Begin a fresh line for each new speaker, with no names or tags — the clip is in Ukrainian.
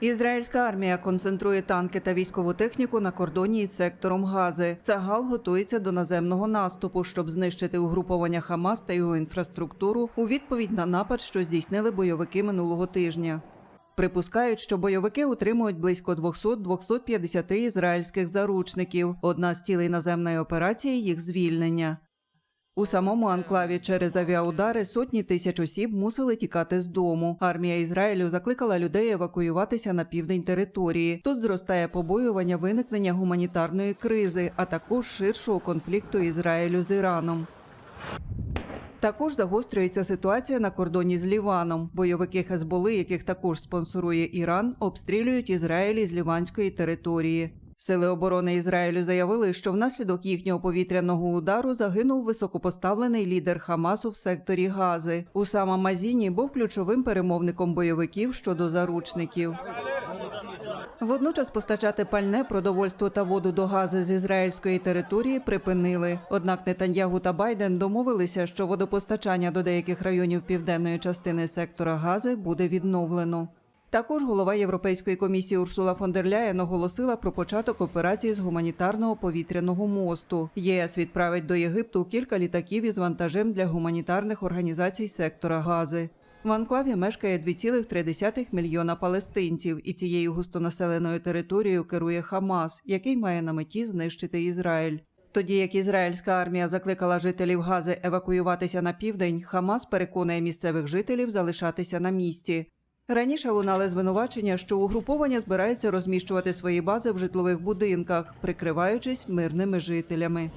Ізраїльська армія концентрує танки та військову техніку на кордоні із сектором Гази. Цагал готується до наземного наступу, щоб знищити угруповання Хамас та його інфраструктуру у відповідь на напад, що здійснили бойовики минулого тижня. Припускають, що бойовики утримують близько 200-250 ізраїльських заручників. Одна з цілей наземної операції їх звільнення. У самому анклаві через авіаудари сотні тисяч осіб мусили тікати з дому. Армія Ізраїлю закликала людей евакуюватися на південь території. Тут зростає побоювання виникнення гуманітарної кризи, а також ширшого конфлікту Ізраїлю з Іраном. Також загострюється ситуація на кордоні з Ліваном. Бойовики Хезболи, яких також спонсорує Іран, обстрілюють Ізраїль із ліванської території. Сили оборони Ізраїлю заявили, що внаслідок їхнього повітряного удару загинув високопоставлений лідер Хамасу в секторі Гази. Усама Мазіні був ключовим перемовником бойовиків щодо заручників. Водночас постачати пальне, продовольство та воду до Гази з ізраїльської території припинили. Однак Нетаньягу та Байден домовилися, що водопостачання до деяких районів південної частини сектора Гази буде відновлено. Також голова Європейської комісії Урсула фон дер Ляєн оголосила про початок операції з гуманітарного повітряного мосту. ЄС відправить до Єгипту кілька літаків із вантажем для гуманітарних організацій сектора Гази. В анклаві мешкає 2,3 мільйона палестинців, і цією густонаселеною територією керує Хамас, який має на меті знищити Ізраїль. Тоді як ізраїльська армія закликала жителів Гази евакуюватися на південь, Хамас переконує місцевих жителів залишатися на місці. Раніше лунали звинувачення, що угруповання збирається розміщувати свої бази в житлових будинках, прикриваючись мирними жителями.